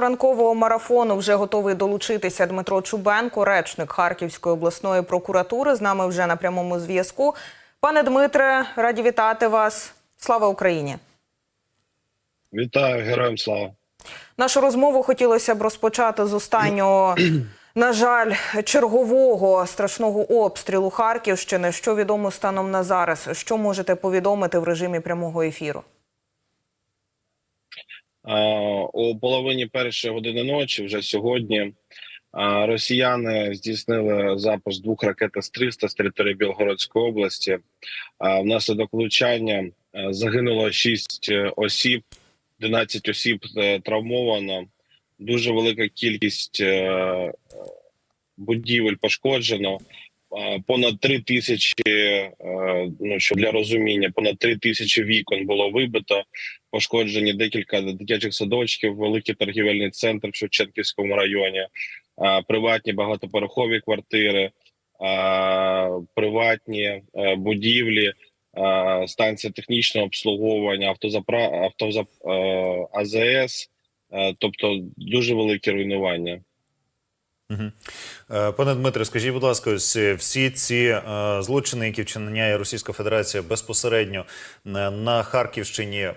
Ранкового марафону вже готовий долучитися Дмитро Чубенко, речник Харківської обласної прокуратури. З нами вже на прямому зв'язку. Пане Дмитре, раді вітати вас. Слава Україні! Вітаю, героям слава. Нашу розмову хотілося б розпочати з останнього, на жаль, чергового страшного обстрілу Харківщини. Що відомо станом на зараз? Що можете повідомити в режимі прямого ефіру? О половині першої години ночі, вже сьогодні, росіяни здійснили запуск двох ракет С-300 з території Білгородської області. Внаслідок влучання е, загинуло 6 осіб, 11 осіб е, травмовано. Дуже велика кількість е, будівель пошкоджено. Понад три тисячі, ну що для розуміння, понад три тисячі вікон було вибито. Пошкоджені декілька дитячих садочків, великий торгівельний центр в Шевченківському районі, приватні багатоповерхові квартири, приватні е, будівлі, станція технічного обслуговування, автозапра... автозап... е, АЗС, е, тобто дуже великі руйнування. Е, Пане Дмитре, скажіть, будь ласка, ось е, всі ці е, злочини, які вчиняє Російська Федерація безпосередньо на Харківщині,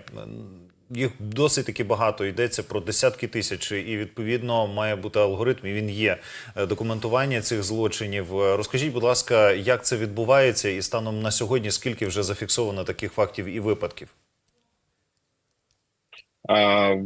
їх досить таки багато. Йдеться про десятки тисяч, і відповідно має бути алгоритм. і Він є документування цих злочинів. Розкажіть, будь ласка, як це відбувається, і станом на сьогодні скільки вже зафіксовано таких фактів і випадків?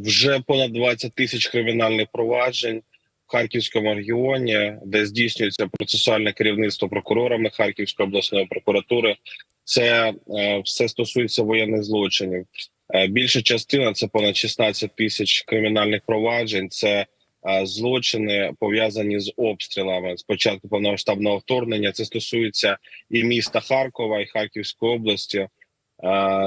Вже понад 20 тисяч кримінальних проваджень Харківському регіоні, де здійснюється процесуальне керівництво прокурорами Харківської обласної прокуратури. Це е, все стосується воєнних злочинів. Е, більша частина це понад 16 тисяч кримінальних проваджень. Це е, злочини пов'язані з обстрілами. З початку повномасштабного вторгнення це стосується і міста Харкова, і Харківської області. Е,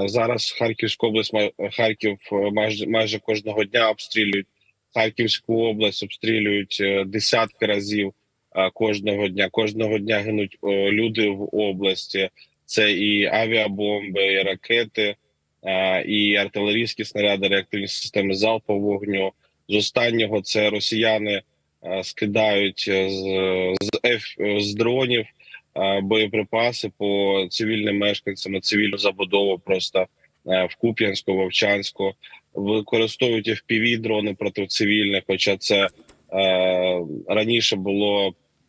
Зараз Харківську область Харків е, майже майже кожного дня обстрілюють. Харківську область обстрілюють е, десятки разів е, кожного дня. Кожного дня гинуть е, люди в області. Це і авіабомби, і ракети, і артилерійські снаряди, реактивні системи залпового вогню. З останнього це росіяни скидають з, з, F, з дронів боєприпаси по цивільним мешканцям, цивільну забудову просто в Куп'янську, Вовчанську. Використовують fpv дрони проти цивільних, хоча це е, раніше було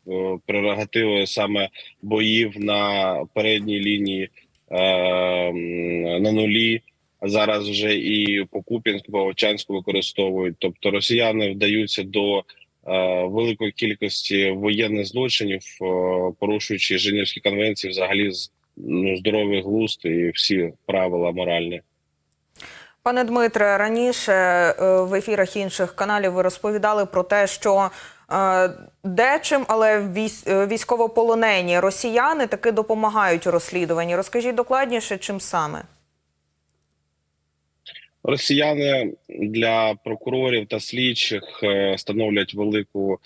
е, прерогативою саме боїв на передній лінії е, на нулі. Зараз вже і по Куп'янську, по Вовчанську використовують. Тобто росіяни вдаються до е, великої кількості воєнних злочинів, е, порушуючи Женевські конвенції, взагалі ну, здоровий глузд і всі правила моральні. Пане Дмитре, раніше е, в ефірах інших каналів ви розповідали про те, що е, дечим, але е, військовополонені росіяни таки допомагають у розслідуванні. Розкажіть докладніше, чим саме? Росіяни для прокурорів та слідчих становлять велику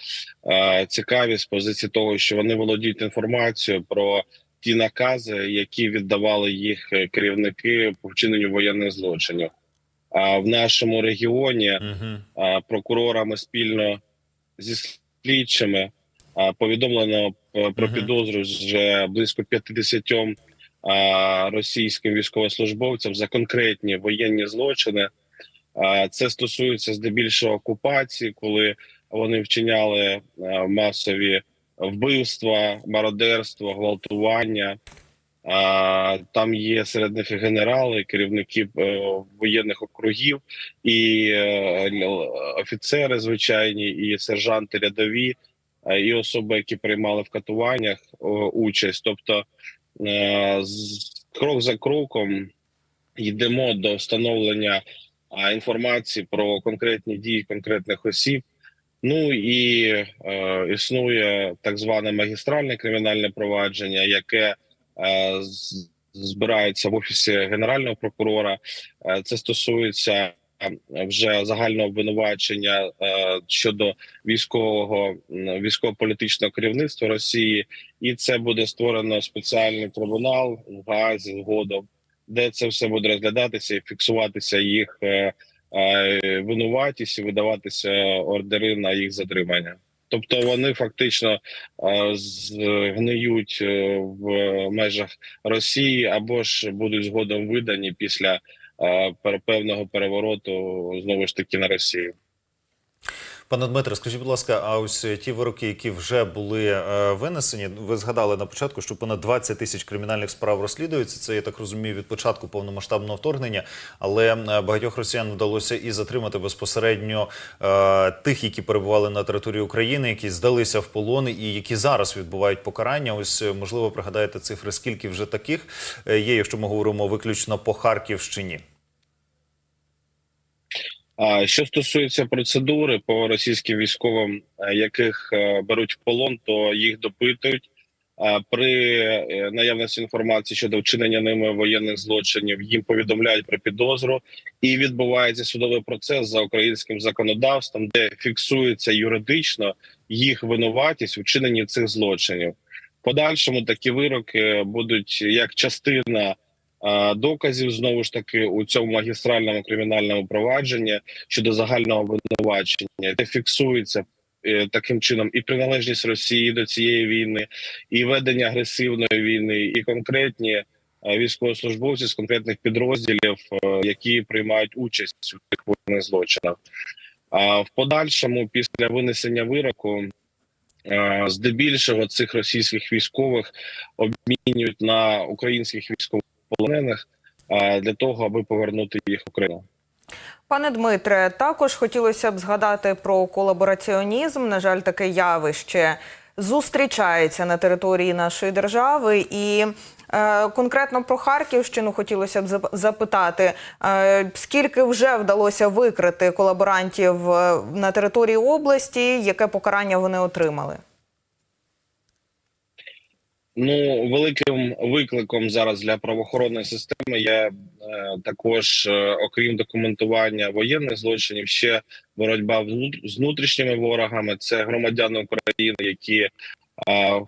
цікавість позиції того, що вони володіють інформацією про ті накази, які віддавали їх керівники по вчиненню воєнних злочинів. А в нашому регіоні Угу. а, прокурорами спільно зі слідчими а, повідомлено е, про Мгм. підозру вже близько 50 а, російським військовослужбовцям за конкретні воєнні злочини. А, Це стосується здебільшого окупації, коли вони вчиняли е, масові вбивства, мародерство, гвалтування. Там є серед них і генерали, керівники е, воєнних округів, і е, офіцери звичайні, і сержанти рядові, е, і особи, які приймали в катуваннях участь. Тобто, крок за кроком йдемо до встановлення інформації про конкретні дії конкретних осіб. Ну і існує так зване магістральне кримінальне провадження, яке е, з- збирається в офісі генерального прокурора. Е, Це стосується е, вже загального обвинувачення щодо військового військово-політичного керівництва Росії, і це буде створено спеціальний трибунал в Гаазі згодом, де це все буде розглядатися і фіксуватися їх винуватість і видаватися ордери на їх затримання. Тобто вони фактично е, згниють е, в межах Росії або ж будуть згодом видані після е, певного перевороту знову ж таки на Росію. Пане Дмитре, скажіть, будь ласка, а ось ті вироки, які вже були е, винесені, ви згадали на початку, що понад 20 тисяч кримінальних справ розслідується. Це я так розумію від початку повномасштабного вторгнення. Але е, багатьох росіян вдалося і затримати безпосередньо е, тих, які перебували на території України, які здалися в полон і які зараз відбувають покарання. Ось е, можливо пригадаєте цифри, скільки вже таких е, є, якщо ми говоримо виключно по Харківщині. А що стосується процедури по російським військовим, е, яких е, беруть в полон, то їх допитують. При е, наявності інформації щодо вчинення ними воєнних злочинів їм повідомляють про підозру, і відбувається судовий процес за українським законодавством, де фіксується юридично їх винуватість у цих злочинів. Подальшому такі вироки будуть як частина доказів знову ж таки у цьому магістральному кримінальному провадженні щодо загального обвинувачення, де фіксується е, таким чином і приналежність Росії до цієї війни, і ведення агресивної війни, і конкретні е, військовослужбовці з конкретних підрозділів, е, які приймають участь у цих воєнних злочинах. А в подальшому, після винесення вироку, е, здебільшого цих російських військових обмінюють на українських військовополонених е, для того, аби повернути їх в Україну. Пане Дмитре, також хотілося б згадати про колабораціонізм. На жаль, таке явище зустрічається на території нашої держави. І е, конкретно про Харківщину хотілося б запитати, е, скільки вже вдалося викрити колаборантів е, на території області, яке покарання вони отримали? Ну, великим викликом зараз для правоохоронної системи є е, також, е, окрім документування воєнних злочинів, ще боротьба з внутрішніми ворогами. Це громадяни України, які е,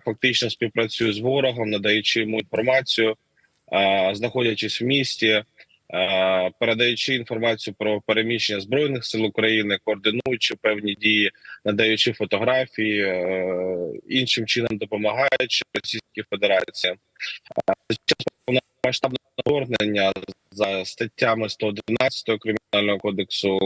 фактично співпрацюють з ворогом, надаючи йому інформацію, е, знаходячись в місті, передаючи інформацію про переміщення збройних сил України, координуючи певні дії, надаючи фотографії, е, іншим чином допомагаючи Російській Федерації. А Під вторгнення за статтями 111 кримінального кодексу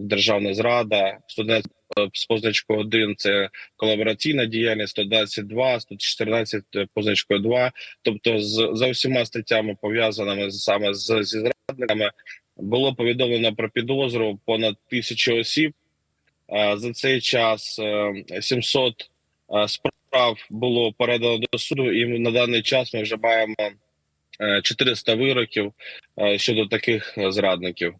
державна зрада, 111 з позначкою 1 – це колабораційна діяльність, 122, 114 позначкою 2. Тобто, з за усіма статтями пов'язаними саме з зі зрадниками, було повідомлено про підозру понад тисячу осіб. Е, За цей час е, 700 е, справ було передано до суду, і на даний час ми вже маємо е, 400 вироків е, щодо таких е, зрадників.